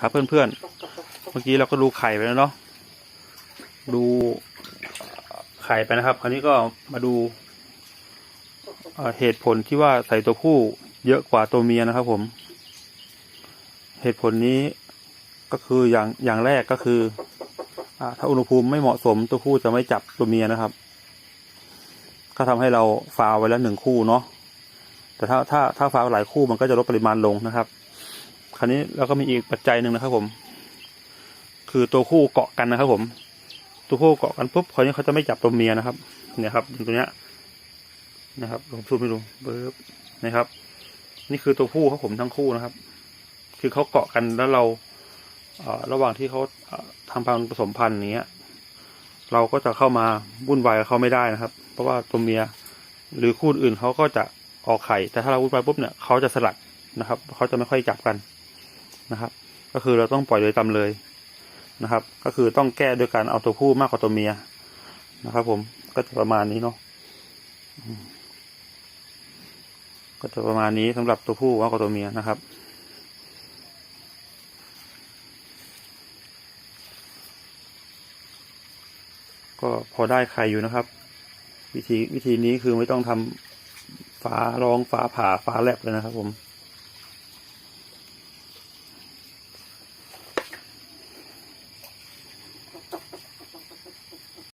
ครับเพื่อนๆ เมื่อกี้เราก็ดูไข่ไปแล้วเนาะ ดูไข่ไปนะครับ คราวนี้ก็มาดูเหตุผลที่ว่าใส่ตัวผู้เยอะกว่าตัวเมียนะครับผม เหตุผลนี้ก็คืออย่างอย่างแรกก็คืออ่าถ้าอุณหภูมิไม่เหมาะสมตัวผู้จะไม่จับตัวเมียนะครับ ก็ทำให้เราฟาวไว้แล้วหนึ่งคู่เนาะแต่ถ้าถ้าถ้าฟาวหลายคู่มันก็จะลดปริมาณลงนะครับ ราวนี้เราก็มีอีกปัจจัยหนึ่งนะครับผม คือตัวคู่เกาะกันนะครับผม ตัวคู่เกาะกันปุ๊บคราวนี้เขาจะไม่จับตัวเมียนะครับ เนี่ยครับตัวเนี้ยนะครับผมซูมให้ดูเบิร์บนะครับ นี่คือตัวผู้ครับผมทั้งคู่นะครับ คือเขาเกาะกันแล้วเราเอ่อระหว่างที่เขาทำพันธุ์ผสมพันธุ์อย่างเงี้ย เราก็จะเข้ามาวุ่นวายกับเขาไม่ได้นะครับ เพราะว่าตัวเมียหรือคู่อื่นเขาก็จะออกไข่ แต่ถ้าเราวุ่นวายปุ๊บเนี่ยเขาจะสลัดนะครับเขาจะไม่ค่อยจับกัน นะครับ ก็คือเราต้องปล่อยเลยตาเลยนะครับ ก็คือต้องแก้โดยการเอาตัวผู้มากกว่าตัวเมียนะครับ ผมก็จะประมาณนี้เนาะก็จะประมาณนี้สำหรับตัวผู้มากกว่าตัวเมียนะครับก็พอได้ไข่อยู่นะครับ วิธีวิธีนี้คือไม่ต้องทำฝารองฝาผ่าฝาแลบเลยนะครับผม